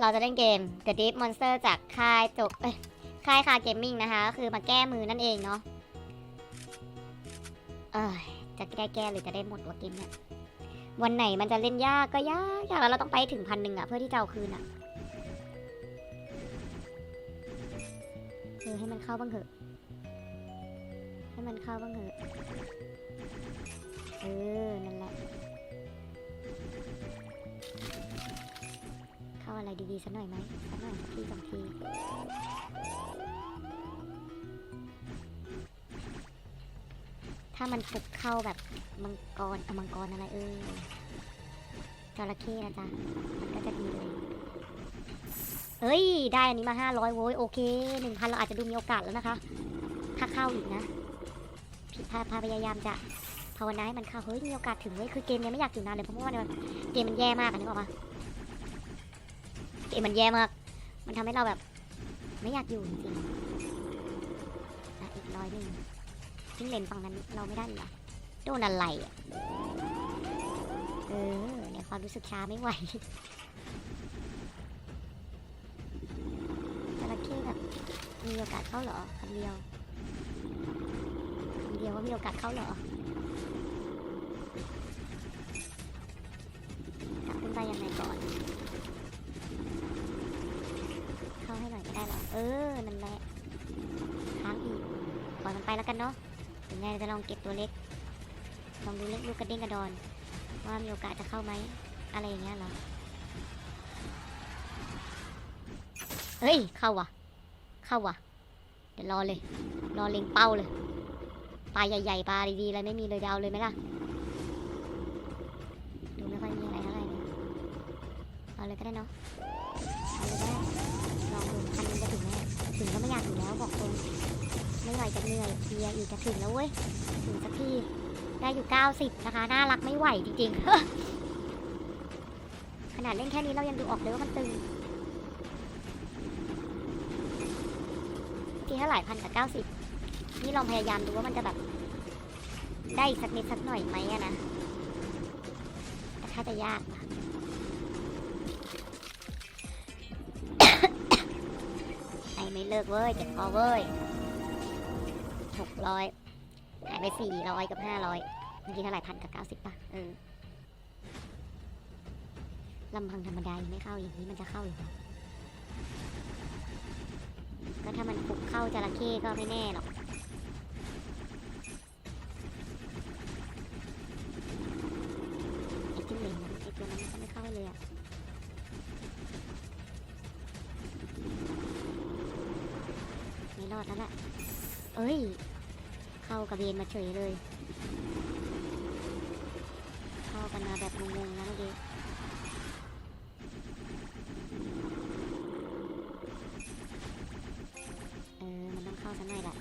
เราจะเล่นเกม The Deep Monster จากค่ายจบเอ้ยค่ายคาเกมมิ่งนะคะ ก็คือมาแก้มือนั่นเองเนาะเอ้ยจะได้แก้หรือจะได้หมดวะเกมเนี่ยวันไหนมันจะเล่นยากก็ยากยากแล้วเราต้องไปถึงพันหนึ่งอะเพื่อที่จะเอาคืนอะเออให้มันเข้าบ้างเถอะ ให้มันเข้าบ้างเถอะ เออ นั่นแหละ อะไรดีๆสักหน่อยไหมสักหน่อยทีสองทีถ้ามันฟุกเข้าแบบมังกรอมังกรอะไรเออจระเข้นะจ๊ะมันก็จะดีเลยเอ้ย ได้อันนี้มาห้าร้อยโว้ย โอเคหนึ่งพันเราอาจจะดูมีโอกาสแล้วนะคะ ถ้าเข้าอีกนะพี่พาพาพยายามจะภาวนาให้มันเข้า เฮ้ย มีโอกาสถึงเว้ย คือเกมเนี้ยไม่อยากอยู่นานเลย เพราะว่าเกมมันแย่มากอะนึกออกปะ มมันแย่มาก มันทำให้เราแบบ ไม่อยากอยู่จริงอีกร้อยหนึ่งทิ้งเลนฝั่งนั้นเราไม่ได้เหรอโดนอะไรเออเนี่ยความรู้สึกช้าไม่ไหวจระเข้แบบมีโอกาสเข้าเหรอคำเดียวคำเดียวว่ามีโอกาสเข้าเหรอกลับขึ้นไปยังไงก่อน เข้าให้หน่อยก็ได้ เออ นั่นแหละค้างอีกปล่อยมันไปแล้วกันเนาะถึงไงเราจะลองเก็บตัวเล็ก ลองดูเล็กลูกกระเด้งกระดอน ว่ามีโอกาสจะเข้าไหม อะไรอย่างเงี้ยเหรอ เฮ้ย เข้าว่ะ เข้าว่ะ เดี๋ยวรอเลย รอเล็งเป้าเลย ปลาใหญ่ๆ ปลาดีๆ อะไรไม่มีเลยเดาเลยไหมล่ะ ดูไม่ค่อยมีอะไรเท่าไหร่เลยเอาเลยก็ได้เนาะ ลองดูพันนึงจะถึงไหมถึงก็ไม่อยากอยู่แล้วบอกตรงไม่ไหวจะเหนื่อยเพียอีกจะถึงแล้วเว้ยถึงสักทีได้อยู่ 90 นะคะ น่ารักไม่ไหวจริงๆ ขนาดเล่นแค่นี้เรายังดูออกเลยว่ามันตึงทีเท่าไหร่พันกับ 90 นี่ลองพยายามดูว่ามันจะแบบ ได้อีกสักนิดสักหน่อยไหมอะนะ แต่ถ้าจะยากอะ ไม่เลิกเว้ยเจ็บคอเว้ยหกร้อยหายไปสี่ร้อยกับห้าร้อยเมื่อกี้เท่าไหร่พันกับเก้าสิบป่ะเออลำพังธรรมดายังไม่เข้าอย่างนี้มันจะเข้าหรือเปล่าก็ถ้ามันปุกเข้าจระเข้ก็ไม่แน่หรอกไอ้จิ้งเหลนไอ้ตัวนั้นมันก็ไม่เข้าเลยอะ ไม่ร อดแล้วล่ะเอ้ย เข้ากระเบนมาเฉยเลย เข้ากันมาแบบงงๆนะเมื่อกี้เออ มันต้องเข้าสักหน่อยแหละ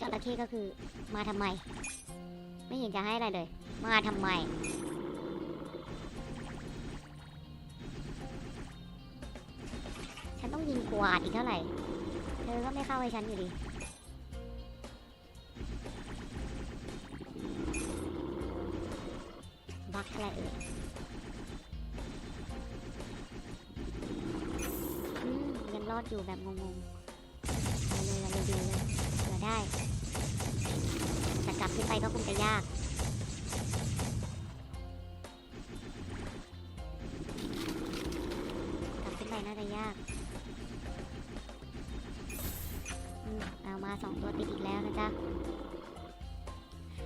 จระเข้ก็คือมาทำไม ไม่เห็นจะให้อะไรเลย มาทำไม วาดอีกเท่าไหร่ เธอก็ไม่เข้าให้ฉันอยู่ดี บักอะไรเอ่ยยังรอดอยู่แบบงงๆเอาเลยเอาเลยดีเลยเผื่อได้ แต่กลับขึ้นไปก็คงจะยากกลับขึ้นไปน่าจะยาก สองตัวติดอีกแล้วนะจ๊ะ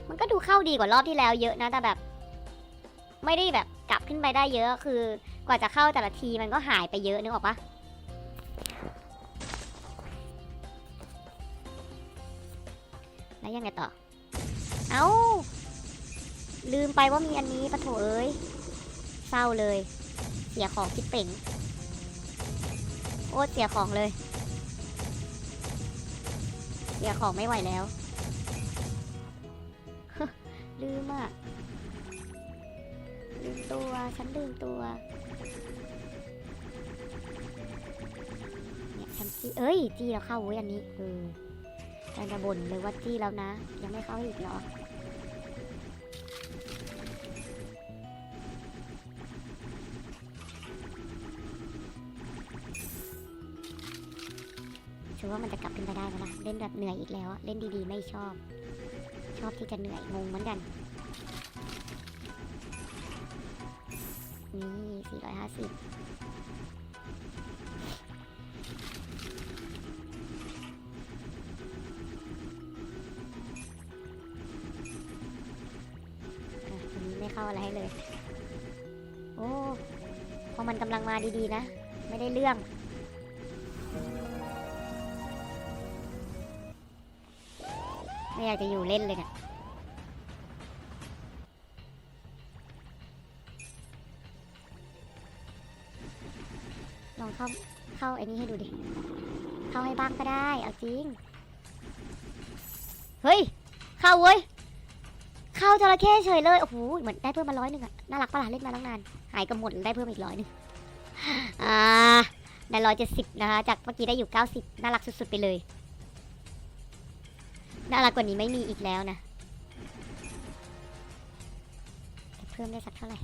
มันก็ดูเข้าดีกว่ารอบที่แล้วเยอะนะ แต่แบบ ไม่ได้แบบกลับขึ้นไปได้เยอะคือกว่าจะเข้าแต่ละทีมันก็หายไปเยอะนึกออกปะแล้วยังไงต่อ เอา้า ลืมไปว่ามีอันนี้ปะโถเอ้ย เศร้าเลย เสียของคิดเป่ง โอ้เสียของเลย เสียของไม่ไหวแล้ว ลืมอะ ลืมตัว ฉันลืมตัวเนี่ยฉันจี้เอ้ย จี้เราเข้าเว้ยอันนี้เออแต่จะบ่นเลยว่าจี้แล้วนะ ยังไม่เข้าอีกเหรอ ว่ามันจะกลับขึ้นไปได้ไหมล่ะเล่นแบบเหนื่อยอีกแล้ว เล่นดีๆ ไม่ชอบ ชอบที่จะเหนื่อยงงเหมือนกันนี่สี่ร้อยห้าสิบไม่เข้าอะไรให้เลย โอ้ พอมันกำลังมาดีๆนะ ไม่ได้เรื่อง ไม่อยากจะอยู่เล่นเลยเนี่ยลองเข้าเข้าไอ้นี้ให้ดูดิ เข้าให้บ้างก็ได้ เอาจริง เฮ้ย เข้าเว้ย เข้าจระเข้เฉยเลย โอ้โห เหมือนได้เพิ่มมาร้อยหนึ่งอะน่ารักปะล่ะเล่นมาตั้งนาน หายกันหมดได้เพิ่มอีกร้อยหนึ่งอ่า ได้ร้อยเจ็ดสิบนะคะ จากเมื่อกี้ได้อยู่เก้าสิบน่ารักสุดๆไปเลย น่ารักกว่านี้ไม่มีอีกแล้วนะ เพิ่มได้สักเท่าไหร่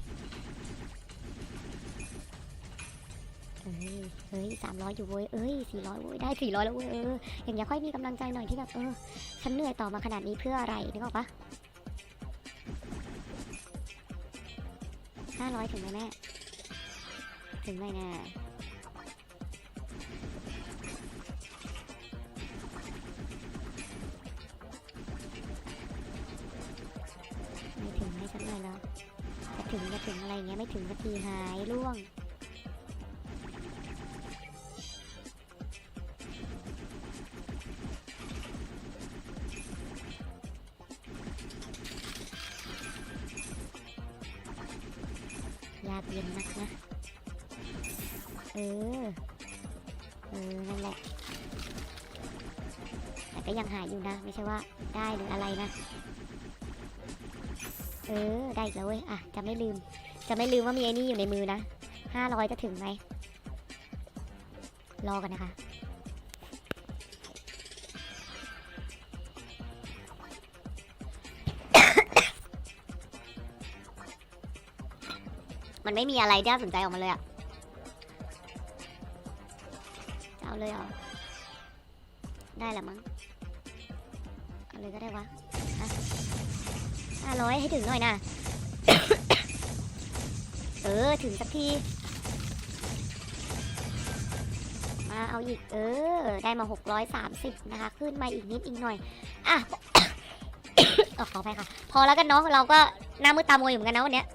เอ้ยเฮ้ยสามร้อยอยู่เว้ย เอ้ยสี่ร้อยเว้ย ได้สี่ร้อยแล้วเว้ย เออ อย่างเงี้ยค่อยมีกำลังใจหน่อยที่แบบ เออ ฉันเหนื่อยต่อมาขนาดนี้เพื่ออะไร นึกออกปะห้าร้อยถึงไหมแม่ ถึงไหมนะ ถึงจะถึงอะไรเงี้ยไม่ถึงสักทีหายร่วงยากเย็นนักนะ เออ เออ นั่นแหละ แต่ก็ยังหายอยู่นะ ไม่ใช่ว่าได้หรืออะไรนะ เออ ได้อีกแล้วเว้ย อะ จะไม่ลืม จะไม่ลืมว่ามีไอ้นี่อยู่ในมือนะห้าร้อยจะถึงไหม รอกันนะคะมันไม่มีอะไรที่น่าสนใจออกมาเลยอะจะเอาเลยเหรอ ได้ละมั้ง ร้อยให้ถึงหน่อยนะ เออ ถึงสักที มาเอาอีก เออ ได้มา 630 นะคะ ขึ้นมาอีกนิดอีกหน่อย อะออขอไปค่ะ พอแล้วกันเนาะ เราก็หน้ามืดตามัวอยู่เหมือนกันนะวันเนี้ย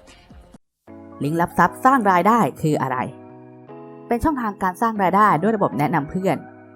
ลิงก์รับทรัพย์สร้างรายได้คืออะไร เป็นช่องทางการสร้างรายได้ด้วยระบบแนะนำเพื่อน